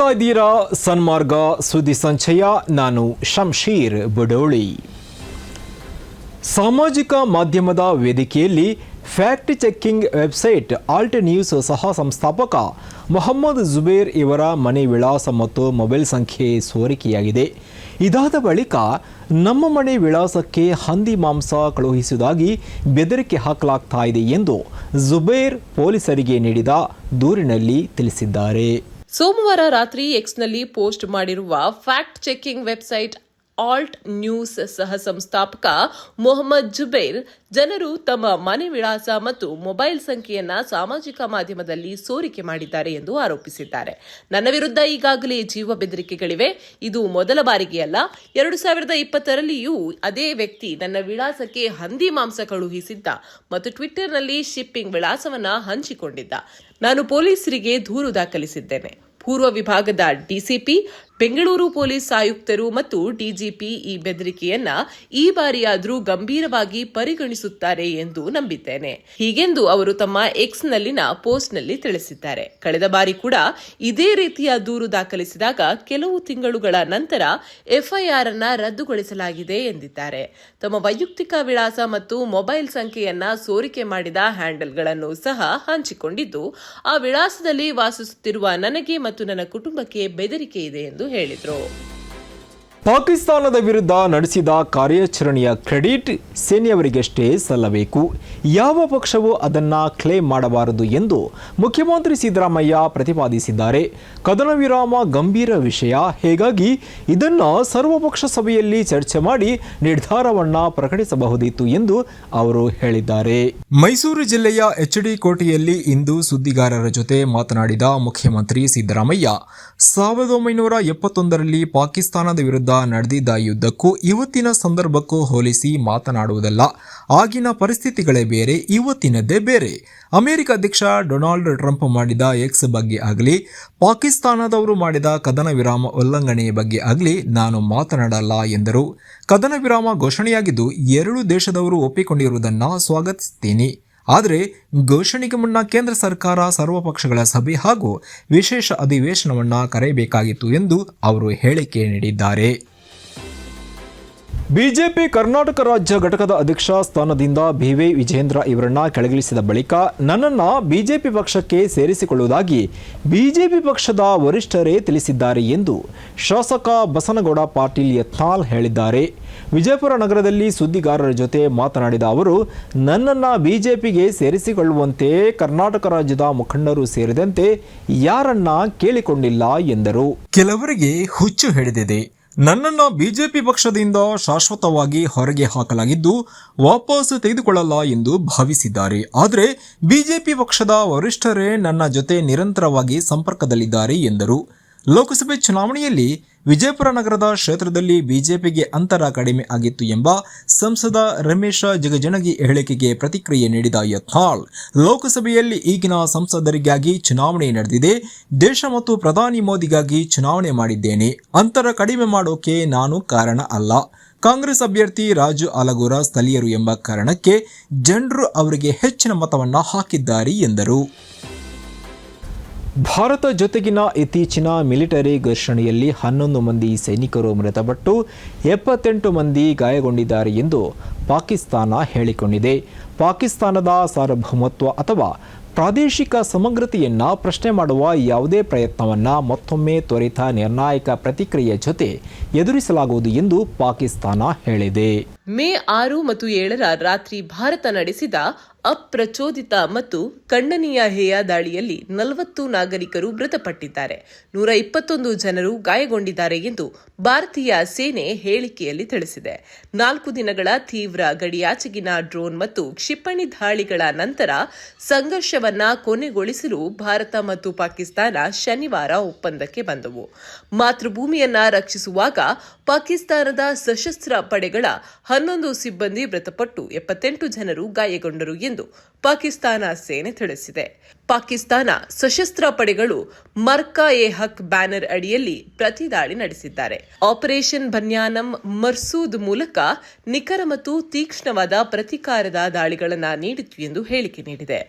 ನೋಡ್ತಾ ಇದ್ದೀರಾ ಸನ್ಮಾರ್ಗ ಸುದ್ದಿ ಸಂಚಯ, ನಾನು ಶಂಶೀರ್ ಬಡೋಳಿ. ಸಾಮಾಜಿಕ ಮಾಧ್ಯಮದ ವೇದಿಕೆಯಲ್ಲಿ fact checking website Alt News ಸಹ ಸಂಸ್ಥಾಪಕ ಮೊಹಮ್ಮದ್ ಜುಬೇರ್ ಇವರ ಮನೆ ವಿಳಾಸ ಮತ್ತು ಮೊಬೈಲ್ ಸಂಖ್ಯೆ ಸೋರಿಕೆಯಾಗಿದೆ. ಇದಾದ ಬಳಿಕ ನಮ್ಮ ಮನೆ ವಿಳಾಸಕ್ಕೆ ಹಂದಿ ಮಾಂಸ ಕಳುಹಿಸುವುದಾಗಿ ಬೆದರಿಕೆ ಹಾಕಲಾಗ್ತಾ ಇದೆ ಎಂದು ಜುಬೇರ್ ಪೊಲೀಸರಿಗೆ ನೀಡಿದ ದೂರಿನಲ್ಲಿ ತಿಳಿಸಿದ್ದಾರೆ. ಸೋಮವಾರ ರಾತ್ರಿ ಎಕ್ಸ್ನಲ್ಲಿ ಪೋಸ್ಟ್ ಮಾಡಿರುವ fact checking website Alt News ಸಹ ಸಂಸ್ಥಾಪಕ ಮೊಹಮ್ಮದ್ ಜುಬೈರ್, ಜನರು ತಮ್ಮ ಮನೆ ವಿಳಾಸ ಮತ್ತು ಮೊಬೈಲ್ ಸಂಖ್ಯೆಯನ್ನ ಸಾಮಾಜಿಕ ಮಾಧ್ಯಮದಲ್ಲಿ ಸೋರಿಕೆ ಮಾಡಿದ್ದಾರೆ ಎಂದು ಆರೋಪಿಸಿದ್ದಾರೆ. ನನ್ನ ವಿರುದ್ಧ ಈಗಾಗಲೇ ಜೀವ ಬೆದರಿಕೆಗಳಿವೆ. ಇದು ಮೊದಲ ಬಾರಿಗೆ ಅಲ್ಲ. ಎರಡು ಸಾವಿರದ ಇಪ್ಪತ್ತರಲ್ಲಿಯೂ ಅದೇ ವ್ಯಕ್ತಿ ನನ್ನ ವಿಳಾಸಕ್ಕೆ ಹಂದಿ ಮಾಂಸ ಕಳುಹಿಸಿದ್ದ ಮತ್ತು ಟ್ವಿಟ್ಟರ್ನಲ್ಲಿ ಶಿಪ್ಪಿಂಗ್ ವಿಳಾಸವನ್ನ ಹಂಚಿಕೊಂಡಿದ್ದ. ನಾನು ಪೊಲೀಸರಿಗೆ ದೂರು ದಾಖಲಿಸಿದ್ದೇನೆ. ಪೂರ್ವ ವಿಭಾಗದ ಡಿಸಿಪಿ ಬೆಂಗಳೂರು ಪೊಲೀಸ್ ಆಯುಕ್ತರು ಮತ್ತು ಡಿಜಿಪಿ ಈ ಬೆದರಿಕೆಯನ್ನ ಈ ಬಾರಿಯಾದರೂ ಗಂಭೀರವಾಗಿ ಪರಿಗಣಿಸುತ್ತಾರೆ ಎಂದು ನಂಬಿದ್ದೇನೆ. ಹೀಗೆಂದು ಅವರು ತಮ್ಮ ಎಕ್ಸ್ ನಲ್ಲಿನ ಪೋಸ್ಟ್ನಲ್ಲಿ ತಿಳಿಸಿದ್ದಾರೆ. ಕಳೆದ ಬಾರಿ ಕೂಡ ಇದೇ ರೀತಿಯ ದೂರು ದಾಖಲಿಸಿದಾಗ ಕೆಲವು ತಿಂಗಳುಗಳ ನಂತರ ಎಫ್ಐಆರ್ ಅನ್ನ ರದ್ದುಗೊಳಿಸಲಾಗಿದೆ ಎಂದಿದ್ದಾರೆ. ತಮ್ಮ ವೈಯಕ್ತಿಕ ವಿಳಾಸ ಮತ್ತು ಮೊಬೈಲ್ ಸಂಖ್ಯೆಯನ್ನ ಸೋರಿಕೆ ಮಾಡಿದ ಹ್ಯಾಂಡಲ್ಗಳನ್ನು ಸಹ ಹಂಚಿಕೊಂಡಿದ್ದು, ಆ ವಿಳಾಸದಲ್ಲಿ ವಾಸಿಸುತ್ತಿರುವ ನನಗೆ ಮತ್ತು ನನ್ನ ಕುಟುಂಬಕ್ಕೆ ಬೆದರಿಕೆ ಇದೆ ಎಂದು ಹೇಳಿದರು. ಪಾಕಿಸ್ತಾನದ ವಿರುದ್ಧ ನಡೆಸಿದ ಕಾರ್ಯಾಚರಣೆಯ ಕ್ರೆಡಿಟ್ ಸೇನೆಯವರಿಗಷ್ಟೇ ಸಲ್ಲಬೇಕು. ಯಾವ ಪಕ್ಷವೂ ಅದನ್ನ ಕ್ಲೇಮ್ ಮಾಡಬಾರದು ಎಂದು ಮುಖ್ಯಮಂತ್ರಿ ಸಿದ್ದರಾಮಯ್ಯ ಪ್ರತಿಪಾದಿಸಿದ್ದಾರೆ. ಕದನ ವಿರಾಮ ಗಂಭೀರ ವಿಷಯ. ಹೀಗಾಗಿ ಇದನ್ನು ಸರ್ವಪಕ್ಷ ಸಭೆಯಲ್ಲಿ ಚರ್ಚೆ ಮಾಡಿ ನಿರ್ಧಾರವನ್ನು ಪ್ರಕಟಿಸಬಹುದಿತ್ತು ಎಂದು ಅವರು ಹೇಳಿದ್ದಾರೆ. ಮೈಸೂರು ಜಿಲ್ಲೆಯ ಎಚ್ ಡಿ ಕೋಟೆಯಲ್ಲಿ ಇಂದು ಸುದ್ದಿಗಾರರ ಜೊತೆ ಮಾತನಾಡಿದ ಮುಖ್ಯಮಂತ್ರಿ ಸಿದ್ದರಾಮಯ್ಯ, ಸಾವಿರದ ಒಂಬೈನೂರ ಎಪ್ಪತ್ತೊಂದರಲ್ಲಿ ಪಾಕಿಸ್ತಾನದ ವಿರುದ್ಧ ನಡೆದಿದ್ದ ಯುದ್ಧಕ್ಕೂ ಇವತ್ತಿನ ಸಂದರ್ಭಕ್ಕೂ ಹೋಲಿಸಿ ಮಾತನಾಡುವುದಲ್ಲ. ಆಗಿನ ಪರಿಸ್ಥಿತಿಗಳೇ ಬೇರೆ, ಇವತ್ತಿನದ್ದೇ ಬೇರೆ. ಅಮೆರಿಕ ಅಧ್ಯಕ್ಷ ಡೊನಾಲ್ಡ್ ಟ್ರಂಪ್ ಮಾಡಿದ ಎಕ್ಸ್ ಬಗ್ಗೆ ಆಗಲಿ, ಪಾಕಿಸ್ತಾನದವರು ಮಾಡಿದ ಕದನ ವಿರಾಮ ಉಲ್ಲಂಘನೆಯ ಬಗ್ಗೆ ಆಗಲಿ ನಾನು ಮಾತನಾಡಲ್ಲ ಎಂದರು. ಕದನ ವಿರಾಮ ಘೋಷಣೆಯಾಗಿದ್ದು, ಎರಡು ದೇಶದವರು ಒಪ್ಪಿಕೊಂಡಿರುವುದನ್ನು ಸ್ವಾಗತಿಸುತ್ತೀನಿ ಆದರೆ ಘೋಷಣೆಗೆ ಮುನ್ನ ಕೇಂದ್ರ ಸರ್ಕಾರ ಸರ್ವಪಕ್ಷಗಳ ಸಭೆ ಹಾಗೂ ವಿಶೇಷ ಅಧಿವೇಶನವನ್ನು ಕರೆಯಬೇಕಾಗಿತ್ತು ಎಂದು ಅವರು ಹೇಳಿಕೆ ನೀಡಿದ್ದಾರೆ. ಬಿಜೆಪಿ ಕರ್ನಾಟಕ ರಾಜ್ಯ ಘಟಕದ ಅಧ್ಯಕ್ಷ ಸ್ಥಾನದಿಂದ ಬಿ ವಿ ವಿಜೇಂದ್ರ ಇವರನ್ನ ಕೆಳಗಿಳಿಸಿದ ಬಳಿಕ ನನ್ನನ್ನು ಬಿಜೆಪಿ ಪಕ್ಷಕ್ಕೆ ಸೇರಿಸಿಕೊಳ್ಳುವುದಾಗಿ ಬಿಜೆಪಿ ಪಕ್ಷದ ವರಿಷ್ಠರೇ ತಿಳಿಸಿದ್ದಾರೆ ಎಂದು ಶಾಸಕ ಬಸನಗೌಡ ಪಾಟೀಲ್ ಯತ್ನಾಲ್ ಹೇಳಿದ್ದಾರೆ. ವಿಜಯಪುರ ನಗರದಲ್ಲಿ ಸುದ್ದಿಗಾರರ ಜೊತೆ ಮಾತನಾಡಿದ ಅವರು, ನನ್ನನ್ನು ಬಿಜೆಪಿಗೆ ಸೇರಿಸಿಕೊಳ್ಳುವಂತೆ ಕರ್ನಾಟಕ ರಾಜ್ಯದ ಮುಖಂಡರು ಸೇರಿದಂತೆ ಯಾರನ್ನ ಕೇಳಿಕೊಂಡಿಲ್ಲ ಎಂದರು. ಕೆಲವರಿಗೆ ಹುಚ್ಚು ಹಿಡಿದಿದೆ. ನನ್ನನ್ನು ಬಿಜೆಪಿ ಪಕ್ಷದಿಂದ ಶಾಶ್ವತವಾಗಿ ಹೊರಗೆ ಹಾಕಲಾಗಿದ್ದು ವಾಪಸ್ ತೆಗೆದುಕೊಳ್ಳಲ್ಲ ಎಂದು ಭಾವಿಸಿದ್ದಾರೆ. ಆದರೆ ಬಿಜೆಪಿ ಪಕ್ಷದ ವರಿಷ್ಠರೇ ನನ್ನ ಜೊತೆ ನಿರಂತರವಾಗಿ ಸಂಪರ್ಕದಲ್ಲಿದ್ದಾರೆ ಎಂದರು. ಲೋಕಸಭೆ ಚುನಾವಣೆಯಲ್ಲಿ ವಿಜಯಪುರ ನಗರದ ಕ್ಷೇತ್ರದಲ್ಲಿ ಬಿಜೆಪಿಗೆ ಅಂತರ ಕಡಿಮೆ ಆಗಿತ್ತು ಎಂಬ ಸಂಸದ ರಮೇಶ ಜಗಜನಗಿ ಹೇಳಿಕೆಗೆ ಪ್ರತಿಕ್ರಿಯೆ ನೀಡಿದ ಯತ್ನಾಳ್, ಲೋಕಸಭೆಯಲ್ಲಿ ಈಗಿನ ಸಂಸದರಿಗಾಗಿ ಚುನಾವಣೆ ನಡೆದಿದೆ, ದೇಶ ಮತ್ತು ಪ್ರಧಾನಿ ಮೋದಿಗಾಗಿ ಚುನಾವಣೆ ಮಾಡಿದ್ದೇನೆ, ಅಂತರ ಕಡಿಮೆ ಮಾಡೋಕೆ ನಾನು ಕಾರಣ ಅಲ್ಲ. ಕಾಂಗ್ರೆಸ್ ಅಭ್ಯರ್ಥಿ ರಾಜು ಅಲಗೂರ ಸ್ಥಳೀಯರು ಎಂಬ ಕಾರಣಕ್ಕೆ ಜನರು ಅವರಿಗೆ ಹೆಚ್ಚಿನ ಮತವನ್ನು ಹಾಕಿದ್ದಾರೆ ಎಂದರು. ಭಾರತ ಜೊತೆಗಿನ ಇತ್ತೀಚಿನ ಮಿಲಿಟರಿ ಘರ್ಷಣೆಯಲ್ಲಿ ಹನ್ನೊಂದು ಮಂದಿ ಸೈನಿಕರು ಮೃತಪಟ್ಟು ಎಪ್ಪತ್ತೆಂಟು ಮಂದಿ ಗಾಯಗೊಂಡಿದ್ದಾರೆ ಎಂದು ಪಾಕಿಸ್ತಾನ ಹೇಳಿಕೊಂಡಿದೆ. ಪಾಕಿಸ್ತಾನದ ಸಾರ್ವಭೌಮತ್ವ ಅಥವಾ ಪ್ರಾದೇಶಿಕ ಸಮಗ್ರತೆಯನ್ನು ಪ್ರಶ್ನೆ ಮಾಡುವ ಯಾವುದೇ ಪ್ರಯತ್ನವನ್ನು ಮತ್ತೊಮ್ಮೆ ತ್ವರಿತ ನಿರ್ಣಾಯಕ ಪ್ರತಿಕ್ರಿಯೆ ಜೊತೆ ಎದುರಿಸಲಾಗುವುದು ಎಂದು ಪಾಕಿಸ್ತಾನ ಹೇಳಿದೆ. ಮೇ ಆರು ಮತ್ತು ಏಳರ ರಾತ್ರಿ ಭಾರತ ನಡೆಸಿದ ಅಪ್ರಚೋದಿತ ಮತ್ತು ಖಂಡನೀಯ ಹೇಯ ದಾಳಿಯಲ್ಲಿ ನಲವತ್ತು ನಾಗರಿಕರು ಮೃತಪಟ್ಟಿದ್ದಾರೆ. ನೂರ ಇಪ್ಪತ್ತೊಂದು ಜನರು ಗಾಯಗೊಂಡಿದ್ದಾರೆ ಎಂದು ಭಾರತೀಯ ಸೇನೆ ಹೇಳಿಕೆಯಲ್ಲಿ ತಿಳಿಸಿದೆ. ನಾಲ್ಕು ದಿನಗಳ ತೀವ್ರ ಗಡಿಯಾಚೆಗಿನ ಡ್ರೋನ್ ಮತ್ತು ಕ್ಷಿಪಣಿ ದಾಳಿಗಳ ನಂತರ ಸಂಘರ್ಷವನ್ನ ಕೊನೆಗೊಳಿಸಲು ಭಾರತ ಮತ್ತು ಪಾಕಿಸ್ತಾನ ಶನಿವಾರ ಒಪ್ಪಂದಕ್ಕೆ ಬಂದವು. ಮಾತೃಭೂಮಿಯನ್ನ ರಕ್ಷಿಸುವಾಗ ಪಾಕಿಸ್ತಾನದ ಸಶಸ್ತ್ರ ಪಡೆಗಳ ಹನ್ನೊಂದು ಸಿಬ್ಬಂದಿ ಮೃತಪಟ್ಟು ಎಪ್ಪತ್ತೆಂಟು ಜನರು ಗಾಯಗೊಂಡರು ಎಂದು ಪಾಕಿಸ್ತಾನ ಸೇನೆ ತಿಳಿಸಿದೆ ಪಾಕಿಸ್ತಾನ ಸಶಸ್ತ್ರ ಪಡೆಗಳು ಮರ್ಕಾ ಎ ಹಕ್ ಬ್ಯಾನರ್ ಅಡಿಯಲ್ಲಿ ಪ್ರತಿದಾಳಿ ನಡೆಸಿದ್ದಾರೆ. ಆಪರೇಷನ್ ಬನ್ಯಾನಂ ಮರ್ಸೂದ್ ಮೂಲಕ ನಿಖರ ಮತ್ತು ತೀಕ್ಷ್ಣವಾದ ಪ್ರತಿಕಾರದ ದಾಳಿಗಳನ್ನು ನೀಡಿತು ಎಂದು ಹೇಳಿಕೆ ನೀಡಿದೆ.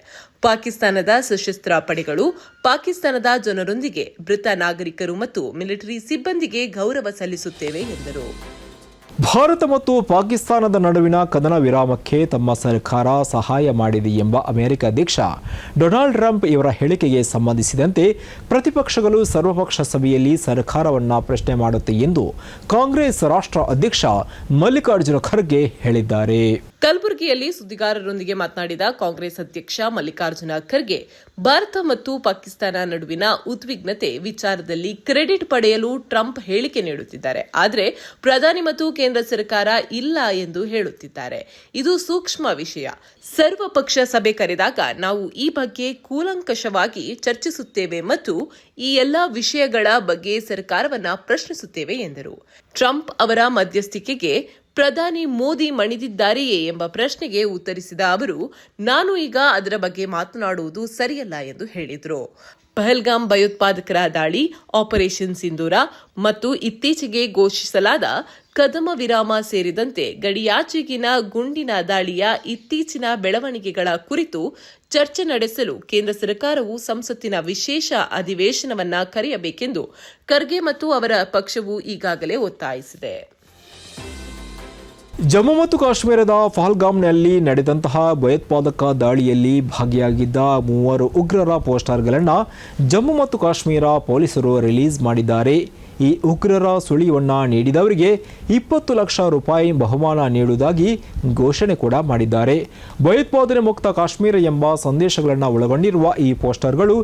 ಪಾಕಿಸ್ತಾನದ ಸಶಸ್ತ್ರ ಪಡೆಗಳು ಪಾಕಿಸ್ತಾನದ ಜನರೊಂದಿಗೆ ಮೃತ ನಾಗರಿಕರು ಮತ್ತು ಮಿಲಿಟರಿ ಸಿಬ್ಬಂದಿಗೆ ಗೌರವ ಸಲ್ಲಿಸುತ್ತೇವೆ ಎಂದರು. ಭಾರತ ಮತ್ತು ಪಾಕಿಸ್ತಾನದ ನಡುವಿನ ಕದನ ವಿರಾಮಕ್ಕೆ ತಮ್ಮ ಸರ್ಕಾರ ಸಹಾಯ ಮಾಡಿದೆ ಎಂಬ ಅಮೆರಿಕ ಅಧ್ಯಕ್ಷ ಡೊನಾಲ್ಡ್ ಟ್ರಂಪ್ ಇವರ ಹೇಳಿಕೆಗೆ ಸಂಬಂಧಿಸಿದಂತೆ ಪ್ರತಿಪಕ್ಷಗಳು ಸರ್ವಪಕ್ಷ ಸಭೆಯಲ್ಲಿ ಸರ್ಕಾರವನ್ನು ಪ್ರಶ್ನೆ ಮಾಡುತ್ತೆ ಎಂದು ಕಾಂಗ್ರೆಸ್ ರಾಷ್ಟ್ರ ಅಧ್ಯಕ್ಷ ಮಲ್ಲಿಕಾರ್ಜುನ ಖರ್ಗೆ ಹೇಳಿದ್ದಾರೆ. ಕಲಬುರಗಿಯಲ್ಲಿ ಸುದ್ದಿಗಾರರೊಂದಿಗೆ ಮಾತನಾಡಿದ ಕಾಂಗ್ರೆಸ್ ಅಧ್ಯಕ್ಷ ಮಲ್ಲಿಕಾರ್ಜುನ ಖರ್ಗೆ, ಭಾರತ ಮತ್ತು ಪಾಕಿಸ್ತಾನ ನಡುವಿನ ಉದ್ವಿಗ್ನತೆ ವಿಚಾರದಲ್ಲಿ ಕ್ರೆಡಿಟ್ ಪಡೆಯಲು ಟ್ರಂಪ್ ಹೇಳಿಕೆ ನೀಡುತ್ತಿದ್ದಾರೆ. ಆದರೆ ಪ್ರಧಾನಿ ಮತ್ತು ಕೇಂದ್ರ ಸರ್ಕಾರ ಇಲ್ಲ ಎಂದು ಹೇಳುತ್ತಿದ್ದಾರೆ. ಇದು ಸೂಕ್ಷ್ಮ ವಿಷಯ. ಸರ್ವಪಕ್ಷ ಸಭೆ ಕರೆದಾಗ ನಾವು ಈ ಬಗ್ಗೆ ಕೂಲಂಕಷವಾಗಿ ಚರ್ಚಿಸುತ್ತೇವೆ ಮತ್ತು ಈ ಎಲ್ಲಾ ವಿಷಯಗಳ ಬಗ್ಗೆ ಸರ್ಕಾರವನ್ನ ಪ್ರಶ್ನಿಸುತ್ತೇವೆ ಎಂದರು. ಟ್ರಂಪ್ ಅವರ ಮಧ್ಯಸ್ಥಿಕೆಗೆ ಪ್ರಧಾನಿ ಮೋದಿ ಮಣಿದಿದ್ದಾರೆಯೇ ಎಂಬ ಪ್ರಶ್ನೆಗೆ ಉತ್ತರಿಸಿದ ಅವರು, ನಾನು ಈಗ ಅದರ ಬಗ್ಗೆ ಮಾತನಾಡುವುದು ಸರಿಯಲ್ಲ ಎಂದು ಹೇಳಿದರು. ಪಹಲ್ಗಾಮ್ ಭಯೋತ್ಪಾದಕರ ದಾಳಿ, ಆಪರೇಷನ್ ಸಿಂಧೂರ ಮತ್ತು ಇತ್ತೀಚೆಗೆ ಘೋಷಿಸಲಾದ ಕದಮ ವಿರಾಮ ಸೇರಿದಂತೆ ಗಡಿಯಾಚೆಗಿನ ಗುಂಡಿನ ದಾಳಿಯ ಇತ್ತೀಚಿನ ಬೆಳವಣಿಗೆಗಳ ಕುರಿತು ಚರ್ಚೆ ನಡೆಸಲು ಕೇಂದ್ರ ಸರ್ಕಾರವು ಸಂಸತ್ತಿನ ವಿಶೇಷ ಅಧಿವೇಶನವನ್ನ ಕರೆಯಬೇಕೆಂದು ಖರ್ಗೆ ಮತ್ತು ಅವರ ಪಕ್ಷವು ಈಗಾಗಲೇ ಒತ್ತಾಯಿಸಿದೆ. ಜಮ್ಮು ಮತ್ತು ಕಾಶ್ಮೀರದ ಫಾಲ್ಗಾಮ್ನಲ್ಲಿ ನಡೆದಂತಹ ಭಯೋತ್ಪಾದಕ ದಾಳಿಯಲ್ಲಿ ಭಾಗಿಯಾಗಿದ್ದ ಮೂವರು ಉಗ್ರರ ಪೋಸ್ಟರ್ಗಳನ್ನು ಜಮ್ಮು ಮತ್ತು ಕಾಶ್ಮೀರ ಪೊಲೀಸರು ರಿಲೀಸ್ ಮಾಡಿದ್ದಾರೆ. ಈ ಉಗ್ರರ ಸುಳಿವನ್ನು ನೀಡಿದವರಿಗೆ ಇಪ್ಪತ್ತು ಲಕ್ಷ ರೂಪಾಯಿ ಬಹುಮಾನ ನೀಡುವುದಾಗಿ ಘೋಷಣೆ ಕೂಡ ಮಾಡಿದ್ದಾರೆ. ಭಯೋತ್ಪಾದನೆ ಮುಕ್ತ ಕಾಶ್ಮೀರ ಎಂಬ ಸಂದೇಶಗಳನ್ನು ಒಳಗೊಂಡಿರುವ ಈ ಪೋಸ್ಟರ್ಗಳು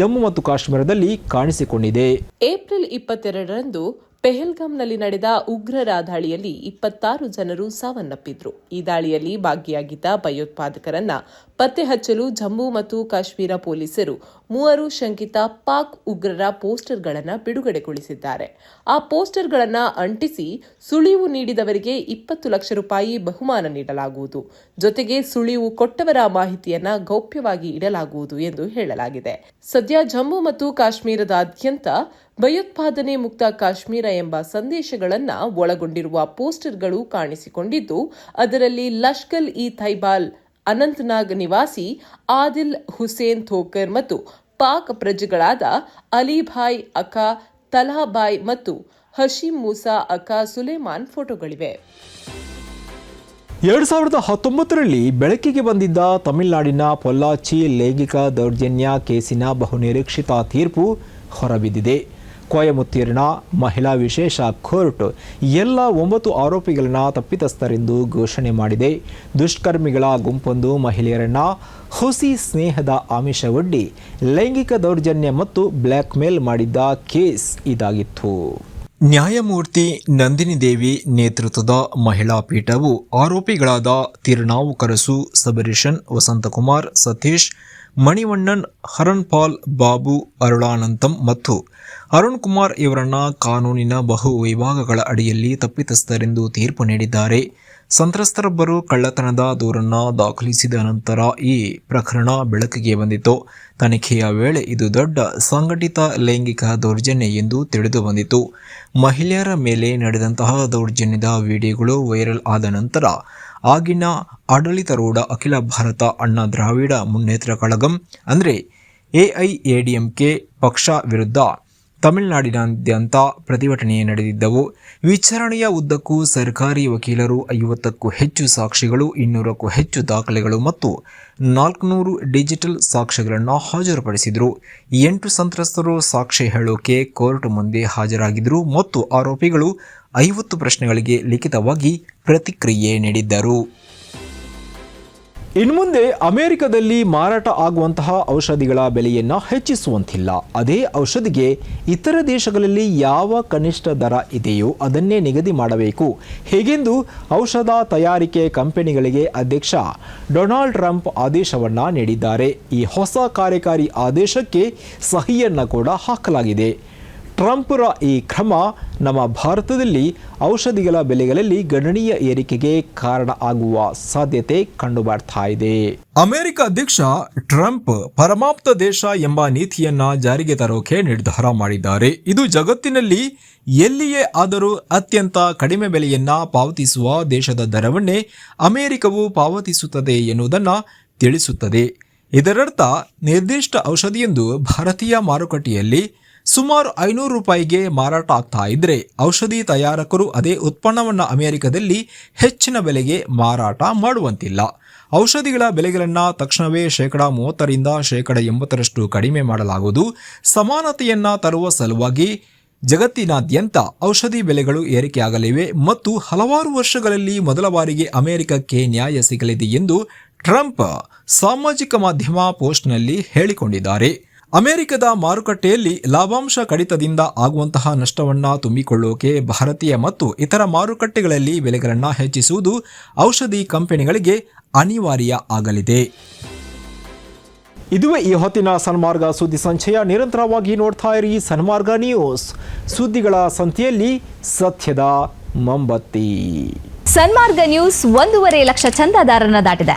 ಜಮ್ಮು ಮತ್ತು ಕಾಶ್ಮೀರದಲ್ಲಿ ಕಾಣಿಸಿಕೊಂಡಿದೆ. ಏಪ್ರಿಲ್ ಇಪ್ಪತ್ತೆರಡರಂದು ಪೆಹಲ್ಗಾಮ್ನಲ್ಲಿ ನಡೆದ ಉಗ್ರರ ದಾಳಿಯಲ್ಲಿ ಇಪ್ಪತ್ತಾರು ಜನರು ಸಾವನ್ನಪ್ಪಿದ್ರು. ಈ ದಾಳಿಯಲ್ಲಿ ಭಾಗಿಯಾಗಿದ್ದ ಭಯೋತ್ಪಾದಕರನ್ನ ಪತ್ತೆ ಹಚ್ಚಲು ಜಮ್ಮು ಮತ್ತು ಕಾಶ್ಮೀರ ಪೊಲೀಸರು ಮೂವರು ಶಂಕಿತ ಪಾಕ್ ಉಗ್ರರ ಪೋಸ್ಟರ್ಗಳನ್ನು ಬಿಡುಗಡೆಗೊಳಿಸಿದ್ದಾರೆ. ಆ ಪೋಸ್ಟರ್ಗಳನ್ನು ಅಂಟಿಸಿ ಸುಳಿವು ನೀಡಿದವರಿಗೆ ಇಪ್ಪತ್ತು ಲಕ್ಷ ರೂಪಾಯಿ ಬಹುಮಾನ ನೀಡಲಾಗುವುದು. ಜೊತೆಗೆ ಸುಳಿವು ಕೊಟ್ಟವರ ಮಾಹಿತಿಯನ್ನ ಗೌಪ್ಯವಾಗಿ ಇಡಲಾಗುವುದು ಎಂದು ಹೇಳಲಾಗಿದೆ. ಸದ್ಯ ಜಮ್ಮು ಮತ್ತು ಕಾಶ್ಮೀರದಾದ್ಯಂತ ಭಯೋತ್ಪಾದನೆ ಮುಕ್ತ ಕಾಶ್ಮೀರ ಎಂಬ ಸಂದೇಶಗಳನ್ನು ಒಳಗೊಂಡಿರುವ ಪೋಸ್ಟರ್ಗಳು ಕಾಣಿಸಿಕೊಂಡಿದ್ದು, ಅದರಲ್ಲಿ ಲಷ್ಕಲ್ ಇ ಥೈಬಾಲ್ ಅನಂತನಾಗ್ ನಿವಾಸಿ, ಆದಿಲ್ ಹುಸೇನ್ ಥೋಕರ್ ಮತ್ತು ಪಾಕ್ ಪ್ರಜೆಗಳಾದ ಅಲಿಭಾಯ್ ಅಕಾ ತಲಾಬಾಯ್ ಮತ್ತು ಹಶೀಂ ಮೂಸಾ ಅಕಾ ಸುಲೇಮಾನ್ ಫೋಟೋಗಳಿವೆ. ಎರಡು ಸಾವಿರದ ಹತ್ತೊಂಬತ್ತರಲ್ಲಿ ಬೆಳಕಿಗೆ ಬಂದಿದ್ದ ತಮಿಳುನಾಡಿನ ಪೊಲ್ಲಾಚಿ ಲೈಂಗಿಕ ದೌರ್ಜನ್ಯ ಕೇಸಿನ ಬಹುನಿರೀಕ್ಷಿತ ತೀರ್ಪು ಹೊರಬಿದ್ದಿದೆ. ಕೊಯಮುತ್ತೂರಿನ ಮಹಿಳಾ ವಿಶೇಷ ಕೋರ್ಟ್ ಎಲ್ಲ ಒಂಬತ್ತು ಆರೋಪಿಗಳನ್ನ ತಪ್ಪಿತಸ್ಥರೆಂದು ಘೋಷಣೆ ಮಾಡಿದೆ. ದುಷ್ಕರ್ಮಿಗಳ ಗುಂಪೊಂದು ಮಹಿಳೆಯರನ್ನ ಹುಸಿ ಸ್ನೇಹದ ಆಮಿಷವೊಡ್ಡಿ ಲೈಂಗಿಕ ದೌರ್ಜನ್ಯ ಮತ್ತು ಬ್ಲ್ಯಾಕ್ ಮೇಲ್ ಮಾಡಿದ್ದ ಕೇಸ್ ಇದಾಗಿತ್ತು. ನ್ಯಾಯಮೂರ್ತಿ ನಂದಿನಿ ದೇವಿ ನೇತೃತ್ವದ ಮಹಿಳಾ ಪೀಠವು ಆರೋಪಿಗಳಾದ ತಿರುನಾವುಕರಸು, ಸಬರೀಶನ್, ವಸಂತಕುಮಾರ್, ಸತೀಶ್ ಮಣಿವಣ್ಣನ್ ಹರಣ್ ಪಾಲ್ ಬಾಬು ಅರುಳಾನಂತಂ ಮತ್ತು ಅರುಣ್ ಕುಮಾರ್ ಇವರನ್ನ ಕಾನೂನಿನ ಬಹು ವಿಭಾಗಗಳ ಅಡಿಯಲ್ಲಿ ತಪ್ಪಿತಸ್ಥರೆಂದು ತೀರ್ಪು ನೀಡಿದ್ದಾರೆ. ಸಂತ್ರಸ್ತರೊಬ್ಬರು ಕಳ್ಳತನದ ದೂರನ್ನು ದಾಖಲಿಸಿದ ನಂತರ ಈ ಪ್ರಕರಣ ಬೆಳಕಿಗೆ ಬಂದಿತು ತನಿಖೆಯ ವೇಳೆ ಇದು ದೊಡ್ಡ ಸಂಘಟಿತ ಲೈಂಗಿಕ ದೌರ್ಜನ್ಯ ಎಂದು ತಿಳಿದು ಬಂದಿತು ಮಹಿಳೆಯರ ಮೇಲೆ ನಡೆದಂತಹ ದೌರ್ಜನ್ಯದ ವಿಡಿಯೋಗಳು ವೈರಲ್ ಆದ ನಂತರ ಆಗಿನ ಆಡಳಿತಾರೂಢ ಅಖಿಲ ಭಾರತ ಅಣ್ಣಾ ದ್ರಾವಿಡ ಮುನ್ನೇತ್ರ ಕಳಗಂ ಅಂದರೆ ಕೆ ಪಕ್ಷ ವಿರುದ್ಧ ತಮಿಳುನಾಡಿನಾದ್ಯಂತ ಪ್ರತಿಭಟನೆ ನಡೆದಿದ್ದವು. ವಿಚಾರಣೆಯ ಉದ್ದಕ್ಕೂ ಸರ್ಕಾರಿ ವಕೀಲರು ಐವತ್ತಕ್ಕೂ ಹೆಚ್ಚು ಸಾಕ್ಷಿಗಳು, ಇನ್ನೂರಕ್ಕೂ ಹೆಚ್ಚು ದಾಖಲೆಗಳು ಮತ್ತು ನಾಲ್ಕುನೂರು ಡಿಜಿಟಲ್ ಸಾಕ್ಷ್ಯಗಳನ್ನು ಹಾಜರುಪಡಿಸಿದರು. ಎಂಟು ಸಂತ್ರಸ್ತರು ಸಾಕ್ಷಿ ಹೇಳೋಕೆ ಕೋರ್ಟ್ ಮುಂದೆ ಹಾಜರಾಗಿದ್ದರು ಮತ್ತು ಆರೋಪಿಗಳು ಐವತ್ತು ಪ್ರಶ್ನೆಗಳಿಗೆ ಲಿಖಿತವಾಗಿ ಪ್ರತಿಕ್ರಿಯೆ ನೀಡಿದ್ದರು. ಇನ್ಮುಂದೆ ಅಮೆರಿಕದಲ್ಲಿ ಮಾರಾಟ ಆಗುವಂತಹ ಔಷಧಿಗಳ ಬೆಲೆಯನ್ನು ಹೆಚ್ಚಿಸುವಂತಿಲ್ಲ. ಅದೇ ಔಷಧಿಗೆ ಇತರ ದೇಶಗಳಲ್ಲಿ ಯಾವ ಕನಿಷ್ಠ ದರ ಇದೆಯೋ ಅದನ್ನೇ ನಿಗದಿ ಮಾಡಬೇಕು. ಹೇಗೆಂದು ಔಷಧ ತಯಾರಿಕೆ ಕಂಪನಿಗಳಿಗೆ ಅಧ್ಯಕ್ಷ ಡೊನಾಲ್ಡ್ ಟ್ರಂಪ್ ಆದೇಶವನ್ನು ನೀಡಿದ್ದಾರೆ. ಈ ಹೊಸ ಕಾರ್ಯಕಾರಿ ಆದೇಶಕ್ಕೆ ಸಹಿಯನ್ನು ಕೂಡ ಹಾಕಲಾಗಿದೆ. ಟ್ರಂಪ್ರ ಈ ಕ್ರಮ ನಮ್ಮ ಭಾರತದಲ್ಲಿ ಔಷಧಿಗಳ ಬೆಲೆಗಳಲ್ಲಿ ಗಣನೀಯ ಏರಿಕೆಗೆ ಕಾರಣ ಆಗುವ ಸಾಧ್ಯತೆ ಕಂಡುಬರ್ತಾ ಇದೆ. ಅಮೆರಿಕ ಅಧ್ಯಕ್ಷ ಟ್ರಂಪ್ ಪರಮಾಪ್ತ ದೇಶ ಎಂಬ ನೀತಿಯನ್ನ ಜಾರಿಗೆ ತರೋಕೆ ನಿರ್ಧಾರ ಮಾಡಿದ್ದಾರೆ. ಇದು ಜಗತ್ತಿನಲ್ಲಿ ಎಲ್ಲಿಯೇ ಆದರೂ ಅತ್ಯಂತ ಕಡಿಮೆ ಬೆಲೆಯನ್ನ ಪಾವತಿಸುವ ದೇಶದ ದರವನ್ನೇ ಅಮೆರಿಕವು ಪಾವತಿಸುತ್ತದೆ ಎನ್ನುವುದನ್ನು ತಿಳಿಸುತ್ತದೆ. ಇದರರ್ಥ ನಿರ್ದಿಷ್ಟ ಔಷಧಿಯೊಂದು ಭಾರತೀಯ ಮಾರುಕಟ್ಟೆಯಲ್ಲಿ ಸುಮಾರು ಐನೂರು ರೂಪಾಯಿಗೆ ಮಾರಾಟ ಆಗ್ತಾ ಇದ್ರೆ ಔಷಧಿ ತಯಾರಕರು ಅದೇ ಉತ್ಪನ್ನವನ್ನು ಅಮೆರಿಕದಲ್ಲಿ ಹೆಚ್ಚಿನ ಬೆಲೆಗೆ ಮಾರಾಟ ಮಾಡುವಂತಿಲ್ಲ. ಔಷಧಿಗಳ ಬೆಲೆಗಳನ್ನು ತಕ್ಷಣವೇ ಶೇಕಡ ಮೂವತ್ತರಿಂದ ಶೇಕಡ ಎಂಬತ್ತರಷ್ಟು ಕಡಿಮೆ ಮಾಡಲಾಗುವುದು. ಸಮಾನತೆಯನ್ನ ತರುವ ಸಲುವಾಗಿ ಜಗತ್ತಿನಾದ್ಯಂತ ಔಷಧಿ ಬೆಲೆಗಳು ಏರಿಕೆಯಾಗಲಿವೆ ಮತ್ತು ಹಲವಾರು ವರ್ಷಗಳಲ್ಲಿ ಮೊದಲ ಬಾರಿಗೆ ಅಮೆರಿಕಕ್ಕೆ ನ್ಯಾಯ ಸಿಗಲಿದೆ ಎಂದು ಟ್ರಂಪ್ ಸಾಮಾಜಿಕ ಮಾಧ್ಯಮ ಪೋಸ್ಟ್ನಲ್ಲಿ ಹೇಳಿಕೊಂಡಿದ್ದಾರೆ. ಅಮೆರಿಕದ ಮಾರುಕಟ್ಟೆಯಲ್ಲಿ ಲಾಭಾಂಶ ಕಡಿತದಿಂದ ಆಗುವಂತಹ ನಷ್ಟವನ್ನು ತುಂಬಿಕೊಳ್ಳೋಕೆ ಭಾರತೀಯ ಮತ್ತು ಇತರ ಮಾರುಕಟ್ಟೆಗಳಲ್ಲಿ ಬೆಲೆಗಳನ್ನು ಹೆಚ್ಚಿಸುವುದು ಔಷಧಿ ಕಂಪನಿಗಳಿಗೆ ಅನಿವಾರ್ಯ ಆಗಲಿದೆ. ಇದುವೇ ಈ ಹೊತ್ತಿನ ಸನ್ಮಾರ್ಗ ಸುದ್ದಿ ಸಂಚಯ. ನಿರಂತರವಾಗಿ ನೋಡ್ತಾ ಇರಿ ಸನ್ಮಾರ್ಗ ನ್ಯೂಸ್. ಸುದ್ದಿಗಳ ಸಂತೆಯಲ್ಲಿ ಸತ್ಯದ ಮೊಂಬತ್ತಿ. ಸನ್ಮಾರ್ಗ ನ್ಯೂಸ್ ಒಂದೂವರೆ ಲಕ್ಷ ಚಂದಾದಾರರನ್ನ ದಾಟಿದೆ.